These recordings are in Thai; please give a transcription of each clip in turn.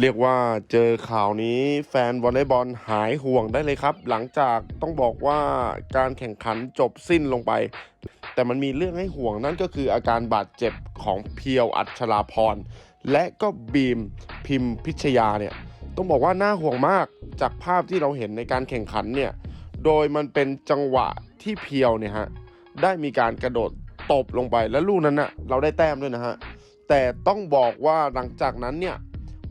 เรียกว่าเจอข่าวนี้แฟนวอลเลย์บอลหายห่วงได้เลยครับ หลังจากต้องบอกว่าการแข่งขันจบสิ้นลงไป แต่มันมีเรื่องให้ห่วงนั่นก็คืออาการบาดเจ็บของเพียวอัชราพร และก็บีมพิมพิชยาเนี่ย ต้องบอกว่าน่าห่วงมากจากภาพที่เราเห็นในการแข่งขันเนี่ย โดยมันเป็นจังหวะที่เพียวเนี่ยฮะได้มีการกระโดดตบลงไปและลูกนั้นนะเราได้แต้มด้วยนะฮะแต่ต้องบอกว่าหลังจากนั้นเนี่ย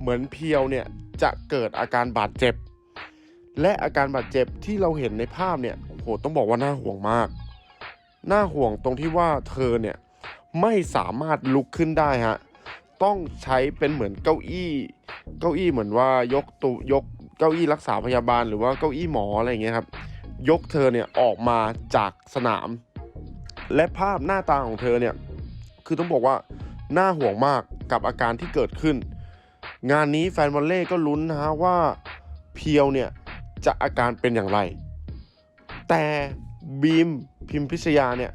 เหมือนเพียวเนี่ยจะเกิดอาการบาดเจ็บ และอาการบาดเจ็บที่เราเห็นในภาพเนี่ยโหต้องบอกว่าน่าห่วงมาก น่าห่วงตรงที่ว่าเธอเนี่ยไม่สามารถลุกขึ้นได้ฮะ ต้องใช้เป็นเหมือนเก้าอี้ เก้าอี้เหมือนว่ายกตัวยกเก้าอี้รักษาพยาบาลหรือว่าเก้าอี้หมออะไรอย่างเงี้ยครับ ยกเธอเนี่ยออกมาจากสนาม และภาพหน้าตาของเธอเนี่ยคือต้องบอกว่าน่าห่วงมากกับอาการที่เกิดขึ้น งานนี้แฟนวอลเล่ก็ลุ้นนะฮะว่าเพียวเนี่ยจะอาการเป็นอย่างไร แต่บีมพิมพิชยาเนี่ย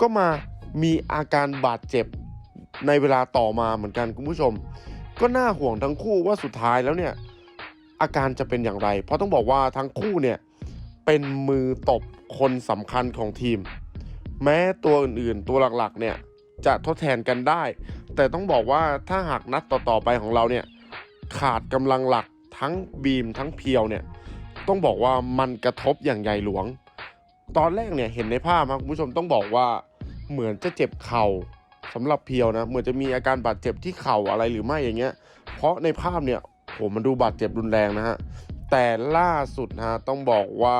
ก็มามีอาการบาดเจ็บในเวลาต่อมาเหมือนกันคุณผู้ชม ก็น่าห่วงทั้งคู่ว่าสุดท้ายแล้วเนี่ยอาการจะเป็นอย่างไร เพราะต้องบอกว่าทั้งคู่เนี่ยเป็นมือตบคนสำคัญของทีม แม้ตัวอื่นๆ ตัวหลักๆเนี่ยจะทดแทนกันได้ แต่ต้องบอกว่าถ้าหากนัดต่อๆไปของเราเนี่ย ขาดกำลังหลักทั้งบีมทั้งเพียวเนี่ยต้องบอกว่ามันกระทบอย่างใหญ่หลวง ตอนแรกเนี่ยเห็นในภาพครับคุณผู้ชมต้องบอกว่าเหมือนจะเจ็บเข่าสำหรับเพียวนะเหมือนจะมีอาการบาดเจ็บที่เข่าอะไรหรือไม่อย่างเงี้ย เพราะในภาพเนี่ยโหมันดูบาดเจ็บรุนแรงนะฮะแต่ล่าสุดนะฮะต้องบอกว่า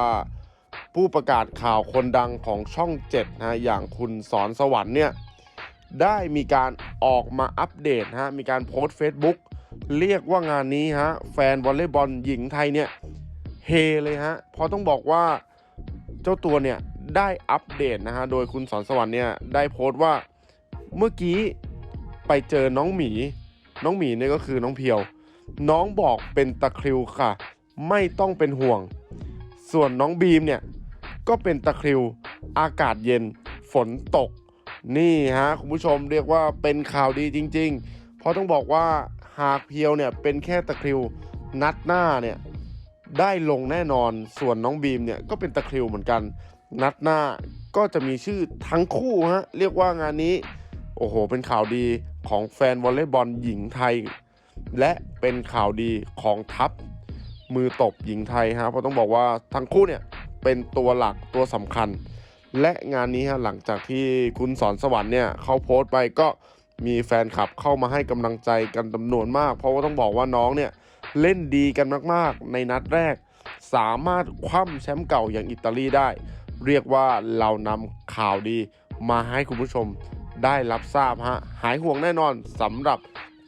ผู้ประกาศข่าวคนดังของช่อง7นะฮะอย่างคุณสอนสวรรค์เนี่ยได้มีการออกมาอัปเดตนะฮะมีการโพสต์ Facebook เรียกว่างานนี้ฮะแฟนวอลเลย์บอลหญิงไทยเนี่ยเฮเลยฮะเพราะต้องบอกว่าเจ้าตัวเนี่ยได้อัปเดตนะฮะโดยคุณสอนสวรรค์เนี่ยได้โพสต์ว่าเมื่อกี้ไปเจอน้องหมี น้องหมีเนี่ยก็คือน้องเพียว น้องบอกเป็นตะคริวค่ะ ไม่ต้องเป็นห่วง ส่วนน้องบีมเนี่ยก็เป็นตะคริวอากาศเย็นฝนตก นี่ฮะคุณผู้ชมเรียกว่าเป็นข่าวดีจริง ๆ เพราะต้องบอกว่า หากเพียวเนี่ยเป็นแค่ตะคริวนัดหน้าเนี่ยได้ลงแน่นอนส่วนน้องบีมเนี่ยก็เป็นตะคริวเหมือนกัน นัดหน้าก็จะมีชื่อทั้งคู่ฮะเรียกว่างานนี้ โอ้โห เป็นข่าวดีของแฟนวอลเลย์บอลหญิงไทย และเป็นข่าวดีของทัพมือตบหญิงไทยฮะเพราะต้องบอกว่าทั้งคู่เนี่ยเป็นตัวหลักตัวสำคัญ และงานนี้ฮะหลังจากที่คุณสอนสวรรค์เนี่ยเขาโพสต์ไปก็ มีแฟนคลับเข้ามาให้กำลังใจกันจำนวนมาก เพราะว่าต้องบอกว่าน้องเนี่ยเล่นดีกันมากๆ ในนัดแรก สามารถคว่ำแชมป์เก่าอย่างอิตาลีได้ เรียกว่าเรานำข่าวดีมาให้คุณผู้ชมได้รับทราบฮะหายห่วงแน่นอนสำหรับ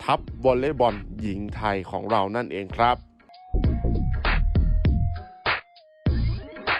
ทัพวอลเลย์บอลหญิงไทยของเรานั่นเองครับ